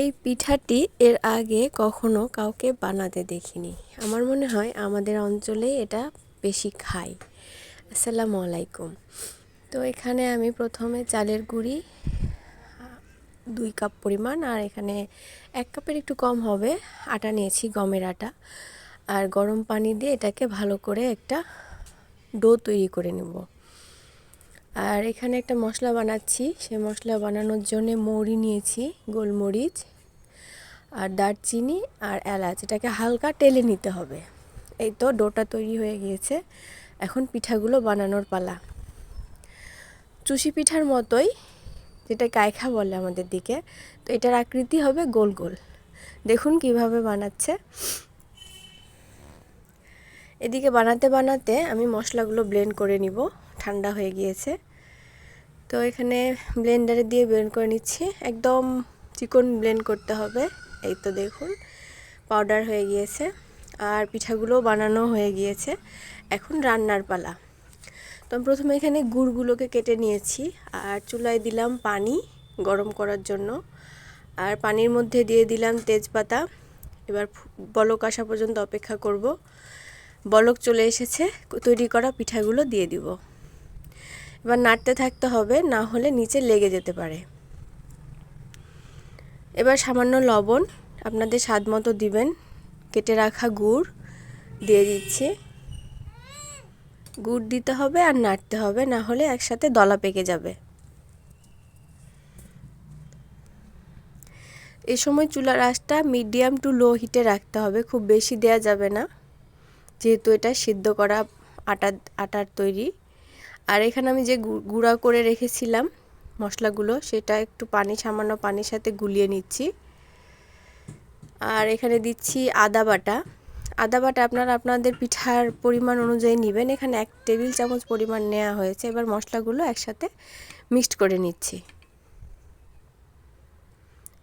এই পিঠাটি এর আগে কখনো কাউকে বানাতে দেখিনি। আমার মনে হয় আমাদের অঞ্চলে এটা বেশি খায়। আসসালামু আলাইকুম। তো এখানে আমি প্রথমে চালের গুঁড়ি, দুই কাপ পরিমাণ আর এখানে এক কাপের একটু কম হবে, আটা নিয়েছি, গমের আটা। আর গরম পানি দিয়ে এটাকে ভালো করে একটা ডো তৈরি করে নেব। আর এখানে একটা মশলা বানাচ্ছি। সে মশলা বানানোর জন্য মৌরি নিয়েছি, গোলমরিচ আর দারচিনি আর এলাচ। এটাকে হালকা টেলে নিতে হবে। এই তো ডোটা তৈরি হয়ে গিয়েছে। এখন পিঠাগুলো বানানোর পালা। চুষি পিঠার মতোই যেটা কায়খা বলে আমাদের দিকে, তো এটার আকৃতি হবে গোল গোল। দেখুন কীভাবে বানাচ্ছে। এদিকে বানাতে বানাতে আমি মশলাগুলো ব্লেন্ড করে নিব। ঠান্ডা হয়ে গিয়েছে। তো এখানে ব্লেন্ডারে দিয়ে ব্লেন্ড করে নিচ্ছি। একদম চিকন ব্লেন্ড করতে হবে। এই তো দেখুন, পাউডার হয়ে গিয়েছে আর পিঠাগুলোও বানানো হয়ে গিয়েছে। এখন রান্নার পালা। তো প্রথমে এখানে গুড়গুলোকে কেটে নিয়েছি আর চুলায় দিলাম পানি গরম করার জন্য। আর পানির মধ্যে দিয়ে দিলাম তেজপাতা। এবার বলক আসা পর্যন্ত অপেক্ষা করব। বলক চলে এসেছে, তৈরি করা পিঠাগুলো দিয়ে দিব। এবার নাড়তে থাকতে হবে, না হলে নিচে লেগে যেতে পারে। এবার সামান্য লবণ আপনাদের স্বাদ মতো দিবেন। কেটে রাখা গুড় দিয়ে দিচ্ছি। গুড় দিতে হবে আর নাড়তে হবে, না হলে একসাথে দলা পেকে যাবে। এ সময় চুলার আঁচটা মিডিয়াম টু লো হিটে রাখতে হবে, খুব বেশি দেয়া যাবে না। যেহেতু এটা সিদ্ধ করা আটা, আটার তৈরি। আর এখানে আমি যে গুঁড়া করে রেখেছিলাম মশলাগুলো, সেটা একটু পানি, সামান্য পানির সাথে গুলিয়ে নিচ্ছি। আর এখানে দিচ্ছি আদা বাটা। আদা বাটা আপনারা আপনাদের পিঠার পরিমাণ অনুযায়ী নেবেন। এখানে এক টেবিল চামচ পরিমাণ নেওয়া হয়েছে। এবার মশলাগুলো একসাথে মিক্সড করে নিচ্ছি।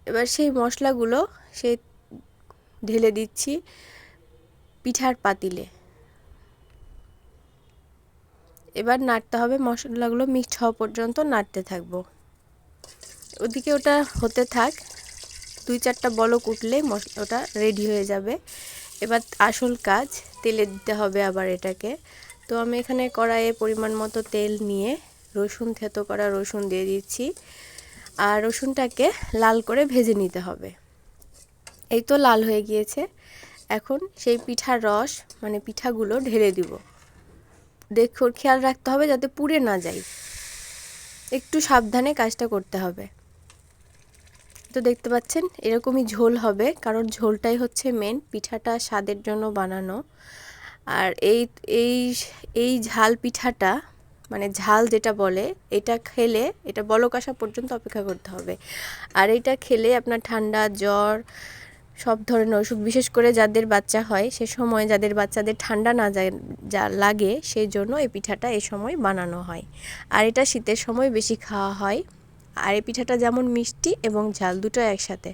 এবার সেই মশলাগুলো সেই ঢেলে দিচ্ছি পিঠার পাতিলে। এবার নাড়তে হবে, মশলাগুলো মিক্সড হওয়া পর্যন্ত নাড়তে থাকব। ওদিকে ওটা হতে থাক, দুই চারটা বলক উঠলেই ওটা রেডি হয়ে যাবে। এবার আসল কাজ, তেলে দিতে হবে আবার এটাকে। তো আমি এখানে কড়াইয়ে পরিমাণ মতো তেল নিয়ে রসুন, থেতো করা রসুন দিয়ে দিচ্ছি। আর রসুনটাকে লাল করে ভেজে নিতে হবে। এই তো লাল হয়ে গিয়েছে। এখন সেই পিঠার রস মানে পিঠাগুলো ঢেলে দিব। দেখো খেয়াল রাখতে হবে যাতে পুড়ে না যায়। একটু সাবধানে কাজটা করতে হবে। তো দেখতে পাচ্ছেন, এরকমই ঝোল হবে, কারণ ঝোলটাই হচ্ছে মেন পিঠাটা স্বাদের জন্য বানানো। আর এই এই এই ঝাল পিঠাটা মানে ঝাল যেটা বলে, এটা খেলে, এটা বলক আসা পর্যন্ত অপেক্ষা করতে হবে। আর এটা খেলে আপনার ঠান্ডা, জ্বর সব ধরনের অসুখ বিশেষ করে যাদের বাচ্চা হয়, সে সময় যাদের বাচ্চাদের ঠান্ডা না যায়, যা লাগে, সেই জন্য এই পিঠাটা এ সময় বানানো হয়। আর এটা শীতের সময় বেশি খাওয়া হয়। আর এই পিঠাটা যেমন মিষ্টি এবং ঝাল দুটো একসাথে।